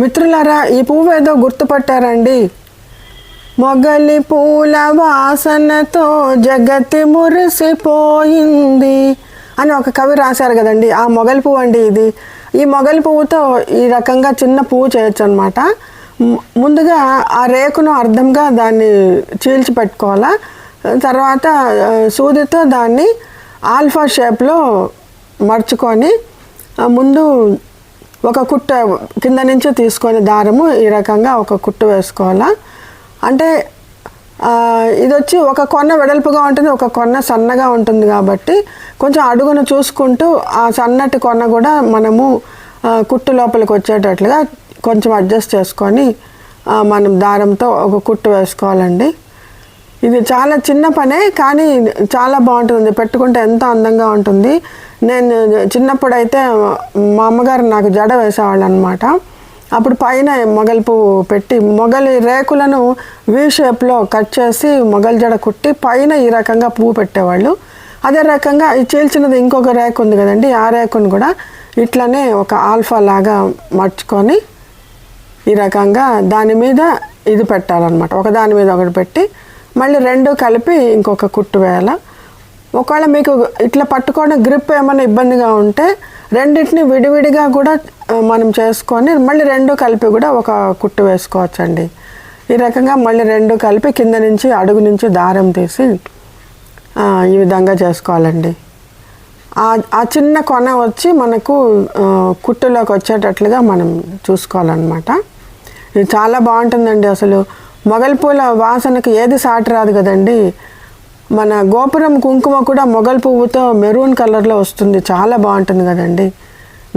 మిత్రులారా ఈ పువ్వు ఏదో గుర్తుపట్టారండి. మొగలి పూల వాసనతో జగతి మురిసిపోయింది అని ఒక కవి రాశారు కదండి. ఆ మొగలి పువ్వు అండి ఇది. ఈ మొగలి పువ్వుతో ఈ రకంగా చిన్న పువ్వు చేయొచ్చు అనమాట ముందుగా ఆ రేకును అర్థంగా దాన్ని చీల్చి పెట్టుకోవాలా. తర్వాత సూదితో దాన్ని ఆల్ఫా షేప్లో మర్చుకొని ముందు ఒక కుట్ట కింద నుంచి తీసుకొని దారము ఈ రకంగా ఒక కుట్టు వేసుకోవాలా. అంటే ఇది వచ్చి ఒక కొన్న వెడల్పుగా ఉంటుంది ఒక కొన్న సన్నగా ఉంటుంది కాబట్టి కొంచెం అడుగును చూసుకుంటూ ఆ సన్నటి కొన్న కూడా మనము కుట్టు లోపలికి వచ్చేటట్లుగా కొంచెం అడ్జస్ట్ చేసుకొని మనం దారంతో ఒక కుట్టు వేసుకోవాలండి. ఇది చాలా చిన్న పనే కానీ చాలా బాగుంటుంది. పెట్టుకుంటే ఎంతో అందంగా ఉంటుంది. నేను చిన్నప్పుడైతే మా అమ్మగారు నాకు జడ వేసేవాళ్ళు అనమాట అప్పుడు పైన మొగలి పువ్వు పెట్టి మొగలి రేకులను వీ షేప్లో కట్ చేసి మొగలి జడ కుట్టి పైన ఈ రకంగా పువ్వు పెట్టేవాళ్ళు. అదే రకంగా ఈ చీల్చినది ఇంకొక రేకు ఉంది కదండి ఆ రేకును కూడా ఇట్లనే ఒక ఆల్ఫా లాగా మర్చుకొని ఈ రకంగా దాని మీద ఇది పెట్టాలన్నమాట. ఒక దాని మీద ఒకటి పెట్టి మళ్ళీ రెండు కలిపి ఇంకొక కుట్టు వేయాలి. ఒకవేళ మీకు ఇట్లా పట్టుకోవడం గ్రిప్ ఏమైనా ఇబ్బందిగా ఉంటే రెండింటిని విడివిడిగా కూడా మనం చేసుకొని మళ్ళీ రెండు కలిపి కూడా ఒక కుట్టు వేసుకోవచ్చండి. ఈ రకంగా మళ్ళీ రెండు కలిపి కింద నుంచి అడుగు నుంచి దారం తీసి ఈ విధంగా చేసుకోవాలండి. ఆ చిన్న కొన వచ్చి మనకు కుట్టులోకి వచ్చేటట్లుగా మనం చూసుకోవాలన్నమాట. ఇది చాలా బాగుంటుందండి అసలు. మొగల్పూల వాసనకి వాసనకు ఏది సాటి రాదు కదండి. మన గోపురం కుంకుమ కూడా మొగల్ పువ్వుతో మెరూన్ కలర్లో వస్తుంది. చాలా బాగుంటుంది కదండి.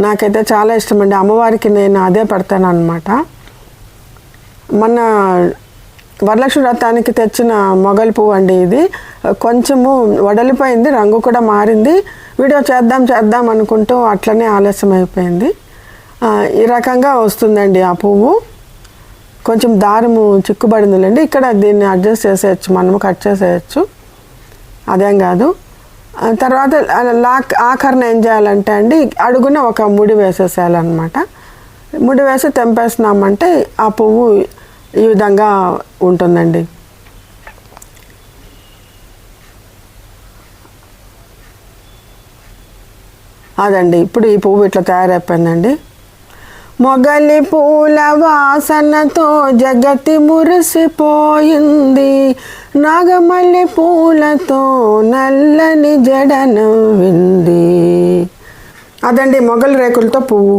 నాకైతే చాలా ఇష్టం అండి అమ్మవారికి నేను అదే పెడతాను అనమాట మన వరలక్ష్మి వ్రతానికి తెచ్చిన మొగల్ పువ్వు అండి ఇది. కొంచెము వడలిపోయింది రంగు కూడా మారింది. వీడియో చేద్దాం చేద్దాం అనుకుంటూ అట్లనే ఆలస్యం అయిపోయింది ఈ రకంగా వస్తుందండి ఆ పువ్వు. కొంచెం దారము చిక్కుబడిందిలేండి. ఇక్కడ దీన్ని అడ్జస్ట్ చేసేయచ్చు మనము కట్ చేసేయచ్చు. అదేం కాదు. తర్వాత లాక్ ఆఖరణ ఏం చేయాలంటే అండి అడుగున ఒక ముడి వేసేసేయాలన్నమాట. ముడి వేసి తెంపేస్తున్నామంటే ఆ పువ్వు ఈ విధంగా ఉంటుందండి. అదండి ఇప్పుడు ఈ పువ్వు ఇట్లా తయారైపోయిందండి. మొగలి పూల వాసనతో జగతి మురిసిపోయింది. నాగమల్లి పూలతో నల్లని జడ నవ్వింది అదండి మొగలి రేకులతో పువ్వు.